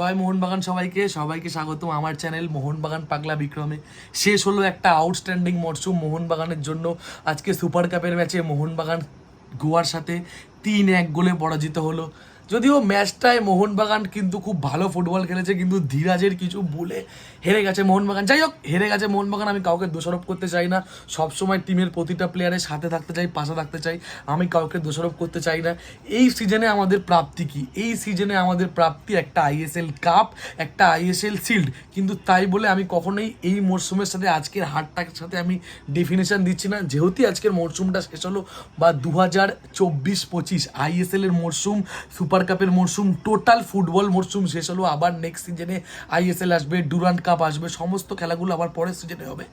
জয় মোহনবাগান সবাইকে সবাইকে স্বাগতম আমার চ্যানেল মোহনবাগান পাগলা বিক্রমে। শেষ হলো একটা আউটস্ট্যান্ডিং মরশুম মোহনবাগানের জন্য। আজকে সুপার কাপের ম্যাচে মোহনবাগান গোয়ার সাথে তিন এক গোলে পরাজিত হলো। যদিও ম্যাচটায় মোহনবাগান কিন্তু খুব ভালো ফুটবল খেলেছে, কিন্তু ধীরাজের কিছু ভুলে হেরে গেছে মোহনবাগান। যাই হোক, হেরে গেছে মোহনবাগান, আমি কাউকে দোষারোপ করতে চাই না। সবসময় টিমের প্রতিটা প্লেয়ারের সাথে থাকতে চাই, পাশে থাকতে চাই। আমি কাউকে দোষারোপ করতে চাই না। এই সিজনে আমাদের প্রাপ্তি কি? এই সিজনে আমাদের প্রাপ্তি একটা আইএসএল কাপ একটা আইএসএল শিল্ড কিন্তু তাই বলে আমি কখনোই এই মরশুমের সাথে, আজকের হারটার সাথে আমি ডেফিনেশন দিচ্ছি না। যেহেতু আজকের মরশুমটা শেষ হলো বা দু হাজার চব্বিশ পঁচিশ আইএসএলের মরশুম সুপার কাপের মরশুম টোটাল ফুটবল মরশুম শেষ হলো। আবার নেক্সট সিজনে আইএসএল আসবে ডুরান্ট কাপ আসবে, সমস্ত খেলাগুলো আবার পরের সিজনে হবে।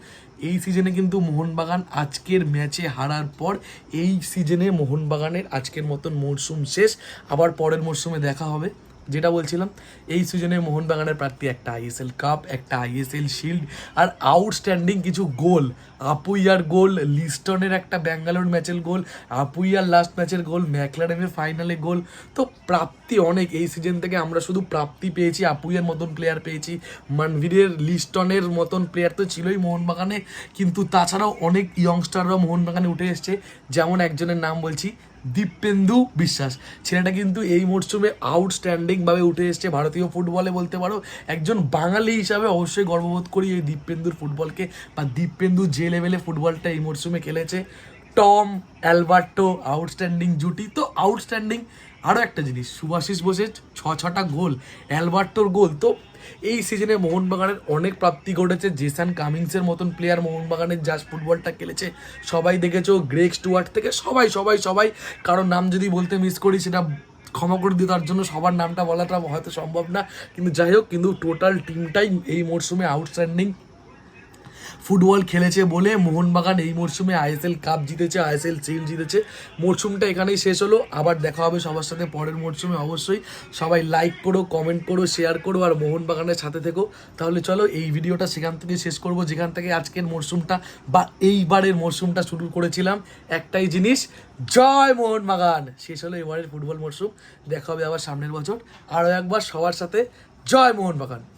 এই সিজনে কিন্তু মোহনবাগান আজকের ম্যাচে হারার পর এই সিজনে মোহনবাগানের আজকের মতন মরশুম শেষ। আবার পরের মরশুমে দেখা হবে। যেটা বলছিলাম, এই সিজনে মোহনবাগানের প্রার্থী একটা আইএসএল কাপ একটা আইএসএল শিল্ড আর আউটস্ট্যান্ডিং কিছু গোল। আপুইয়ার গোল, লিস্টনের একটা ব্যাঙ্গালোর ম্যাচের গোল, আপুইয়ার লাস্ট ম্যাচের গোল, ম্যাকলারেনের ফাইনালে গোল। তো প্রাপ্তি অনেক। এই সিজন থেকে আমরা শুধু প্রাপ্তি পেয়েছি, আপুইয়ার মতন প্লেয়ার পেয়েছি। মানভীরের লিস্টনের মতন প্লেয়ার তো ছিলই মোহনবাগানে। কিন্তু তাছাড়াও অনেক ইয়ংস্টাররাও মোহনবাগানে উঠে এসছে। যেমন একজনের নাম বলছি দীপেন্দু বিশ্বাস। ছেলেটা কিন্তু এই মরশুমে আউটস্ট্যান্ডিং ভাবে উঠে এসছে ভারতীয় ফুটবলে বলতে পারো। একজন বাঙালি হিসাবে অবশ্যই গর্ববোধ করি এই দীপেন্দুর ফুটবলকে বা দীপেন্দু যে লেভেলে ফুটবলটা এই মরশুমে খেলেছে। টম, অ্যালবার্টো, আউটস্ট্যান্ডিং জুটি। তো আউটস্ট্যান্ডিং আরও একটা জিনিস, সুভাশিস বোসের ছ ছটা গোল, অ্যালবার্টোর গোল। তো এই সিজনে মোহনবাগানের অনেক প্রাপ্তি ঘটেছে। জেসান কামিংসের মতন প্লেয়ার মোহনবাগানের জাস ফুটবলটা খেলেছে। সবাই দেখেছ গ্রেক স্টুয়ার্ট থেকে সবাই সবাই সবাই কারোর নাম যদি বলতে মিস করি, সেটা ক্ষমা করে দিই তার জন্য সবার নামটা বলাটা হয়তো সম্ভব না। কিন্তু যাই হোক, কিন্তু টোটাল টিমটাই এই মরশুমে আউটস্ট্যান্ডিং ফুটবল খেলেছে বলে মোহনবাগান এই মরশুমে আইএসএল কাপ জিতেছে, আইএসএল সিল জিতেছে। মরশুমটা এখানেই শেষ হলো। আবার দেখা হবে সবার সাথে পরের মরশুমে অবশ্যই। সবাই লাইক করো কমেন্ট করো শেয়ার করো আর মোহনবাগানের সাথে থেকো। তাহলে চলো এই ভিডিওটা সেখান থেকে শেষ করব। যেখান থেকে আজকের মরশুমটা বা এইবারের মরশুমটা শুরু করেছিলাম, একটাই জিনিস, জয় মোহনবাগান! শেষ হলো এবারের ফুটবল মরশুম। দেখা হবে আবার সামনের বছর। আরও একবার সবার সাথে জয় মোহনবাগান!